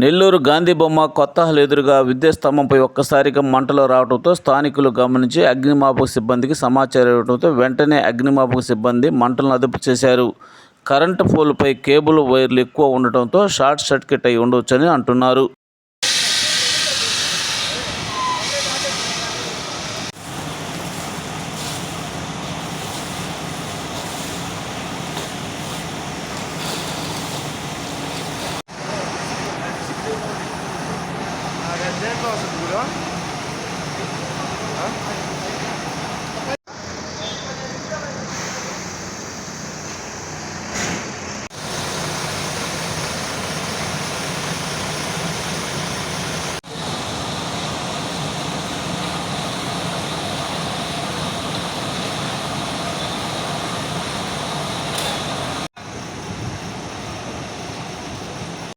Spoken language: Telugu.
నెల్లూరు గాంధీ బొమ్మ కొత్త ఎదురుగా విద్యుత్ స్తంభంపై ఒక్కసారిగా మంటలు రావడంతో స్థానికులు గమనించి అగ్నిమాపక సిబ్బందికి సమాచారం ఇవ్వడంతో వెంటనే అగ్నిమాపక సిబ్బంది మంటలను అదుపు చేశారు. కరెంటు పోల్పై కేబుల్ వైర్లు ఎక్కువ ఉండటంతో షార్ట్ సర్క్యూట్ అయి ఉండవచ్చని అంటున్నారు. Ne kalsın burada?